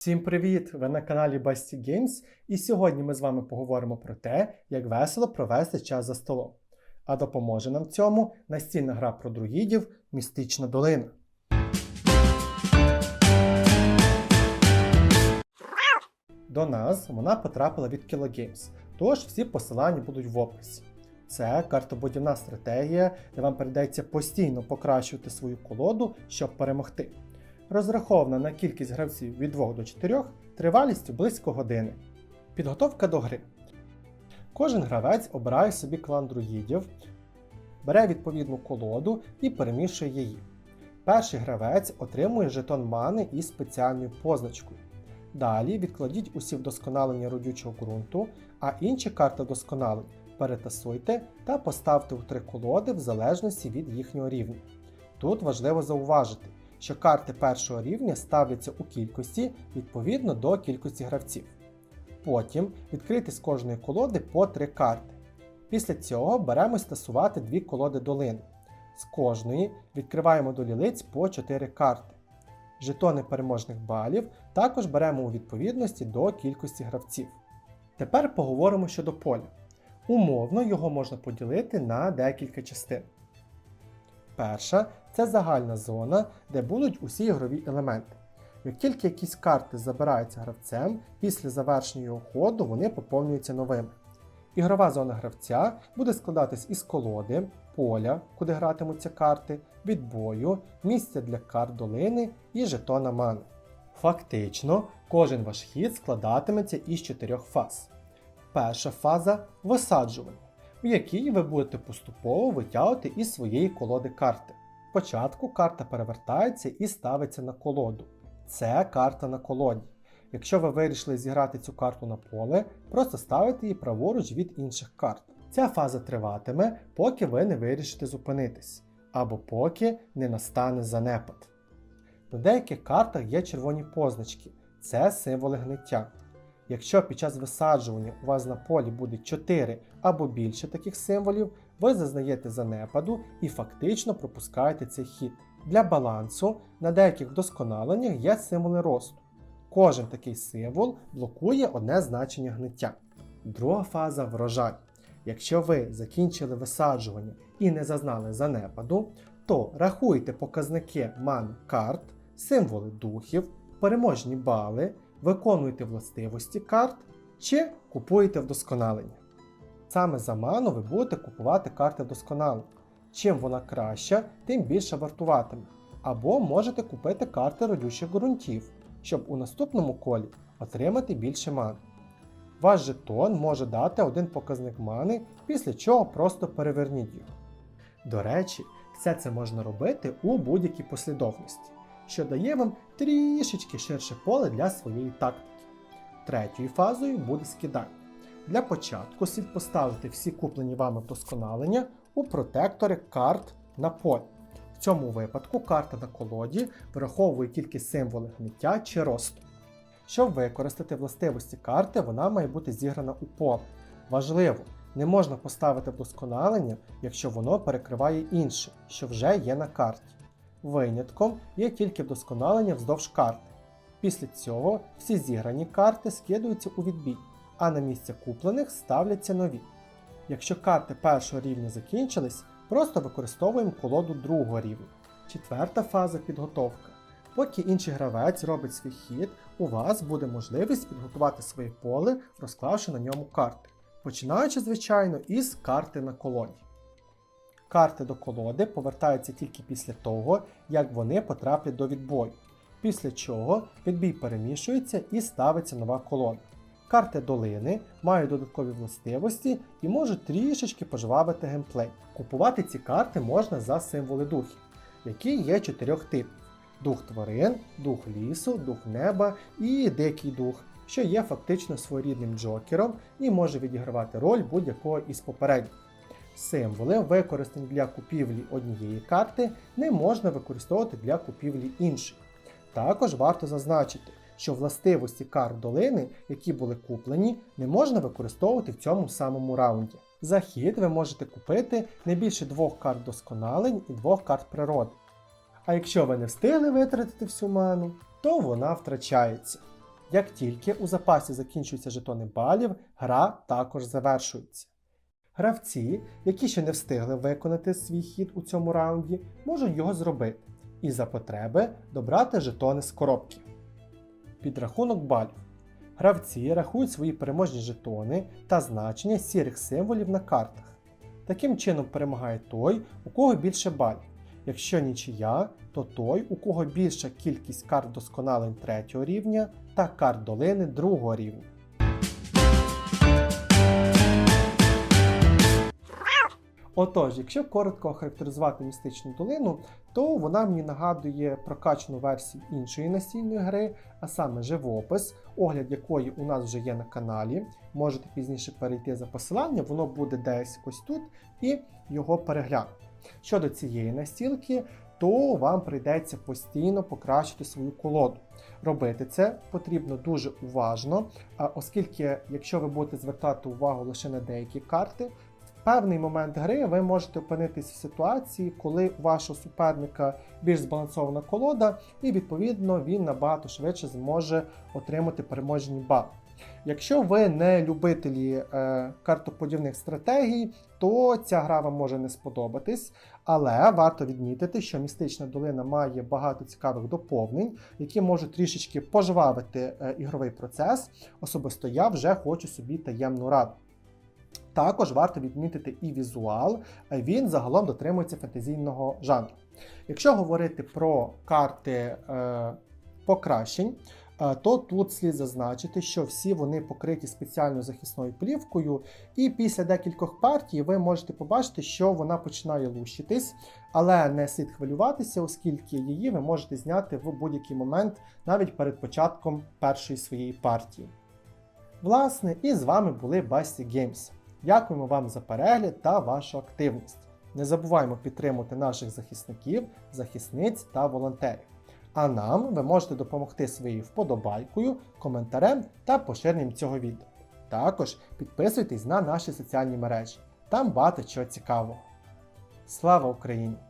Всім привіт! Ви на каналі Basty Games, і сьогодні ми з вами поговоримо про те, як весело провести час за столом. А допоможе нам в цьому настільна гра про друїдів Містична долина. До нас вона потрапила від Kilo Games, тож всі посилання будуть в описі. Це картобудівна стратегія, де вам передається постійно покращувати свою колоду, щоб перемогти. Розрахована на кількість гравців від 2 до 4, тривалістю близько години. Підготовка до гри. Кожен гравець обирає собі клан друїдів, бере відповідну колоду і перемішує її. Перший гравець отримує жетон мани із спеціальною позначкою. Далі відкладіть усі вдосконалення родючого ґрунту, а інші карти вдосконалень перетасуйте та поставте у три колоди в залежності від їхнього рівня. Тут важливо зауважити, що карти першого рівня ставляться у кількості відповідно до кількості гравців. Потім відкрийте з кожної колоди по три карти. Після цього беремо стасувати дві колоди долини. З кожної відкриваємо до лілиць по 4 карти. Жетони переможних балів також беремо у відповідності до кількості гравців. Тепер поговоримо щодо поля. Умовно його можна поділити на декілька частин. Перша це загальна зона, де будуть усі ігрові елементи. Як тільки якісь карти забираються гравцем, після завершення його ходу вони поповнюються новими. Ігрова зона гравця буде складатись із колоди, поля, куди гратимуться карти, відбою, місця для карт долини і жетона мани. Фактично, кожен ваш хід складатиметься із чотирьох фаз. Перша фаза висаджування, в якій ви будете поступово витягувати із своєї колоди карти. Спочатку карта перевертається і ставиться на колоду. Це карта на колоді. Якщо ви вирішили зіграти цю карту на поле, просто ставите її праворуч від інших карт. Ця фаза триватиме, поки ви не вирішите зупинитись, або поки не настане занепад. На деяких картах є червоні позначки, це символи гниття. Якщо під час висаджування у вас на полі буде 4 або більше таких символів, ви зазнаєте занепаду і фактично пропускаєте цей хід. Для балансу на деяких вдосконаленнях є символи росту. Кожен такий символ блокує одне значення гниття. Друга фаза врожай. Якщо ви закінчили висаджування і не зазнали занепаду, то рахуйте показники ман карт, символи духів, переможні бали, виконуйте властивості карт чи купуєте вдосконалення. Саме за ману ви будете купувати карти вдосконалення. Чим вона краща, тим більше вартуватиме. Або можете купити карти родючих ґрунтів, щоб у наступному колі отримати більше мани. Ваш жетон може дати один показник мани, після чого просто переверніть його. До речі, все це можна робити у будь-якій послідовності, що дає вам трішечки ширше поле для своєї тактики. Третьою фазою буде скидання. Для початку слід поставити всі куплені вами вдосконалення у протектори карт на полі. В цьому випадку карта на колоді враховує тільки символи гниття чи росту. Щоб використати властивості карти, вона має бути зіграна у поле. Важливо, не можна поставити вдосконалення, якщо воно перекриває інше, що вже є на карті. Винятком є тільки вдосконалення вздовж карти. Після цього всі зіграні карти скидуються у відбій, а на місце куплених ставляться нові. Якщо карти першого рівня закінчились, просто використовуємо колоду другого рівня. Четверта фаза підготовка. Поки інший гравець робить свій хід, у вас буде можливість підготувати своє поле, розклавши на ньому карти. Починаючи, звичайно, із карти на колоді. Карти до колоди повертаються тільки після того, як вони потраплять до відбою, після чого відбій перемішується і ставиться нова колода. Карти долини мають додаткові властивості і можуть трішечки пожвавити геймплей. Купувати ці карти можна за символи духів, які є чотирьох типів: дух тварин, дух лісу, дух неба і дикий дух, що є фактично своєрідним джокером і може відігравати роль будь-якого із попередніх. Символи, використані для купівлі однієї карти, не можна використовувати для купівлі іншої. Також варто зазначити, що властивості карт долини, які були куплені, не можна використовувати в цьому самому раунді. За хід ви можете купити не більше двох карт досконалень і двох карт природи. А якщо ви не встигли витратити всю ману, то вона втрачається. Як тільки у запасі закінчуються жетони балів, гра також завершується. Гравці, які ще не встигли виконати свій хід у цьому раунді, можуть його зробити і за потреби добрати жетони з коробки. Підрахунок балів. Гравці рахують свої переможні жетони та значення сірих символів на картах. Таким чином перемагає той, у кого більше балів. Якщо нічия, то той, у кого більша кількість карт досконалень третього рівня та карт долини другого рівня. Отож, якщо коротко охарактеризувати містичну долину, то вона мені нагадує прокачану версію іншої настільної гри, а саме живопис, огляд якої у нас вже є на каналі. Можете пізніше перейти за посиланням, воно буде десь ось тут, і його переглянути. Щодо цієї настілки, то вам прийдеться постійно покращити свою колоду. Робити це потрібно дуже уважно, оскільки, якщо ви будете звертати увагу лише на деякі карти, певний момент гри ви можете опинитися в ситуації, коли у вашого суперника більш збалансована колода, і відповідно він набагато швидше зможе отримати переможні бали. Якщо ви не любителі е, картоподібних стратегій, то ця гра вам може не сподобатись, але варто відмітити, що містична долина має багато цікавих доповнень, які можуть трішечки пожвавити е, ігровий процес. Особисто я вже хочу собі таємну раду. Також варто відмітити і візуал, е, він загалом дотримується фентезійного жанру. Якщо говорити про карти е, покращень, е, то тут слід зазначити, що всі вони покриті спеціальною захисною плівкою, і після декількох партій ви можете побачити, що вона починає лущитись, але не слід хвилюватися, оскільки її ви можете зняти в будь-який момент навіть перед початком першої своєї партії. Власне, і з вами були Басті Games. Дякуємо вам за перегляд та вашу активність. Не забуваємо підтримувати наших захисників, захисниць та волонтерів. А нам ви можете допомогти своєю вподобайкою, коментарем та поширенням цього відео. Також підписуйтесь на наші соціальні мережі. Там багато чого цікавого. Слава Україні!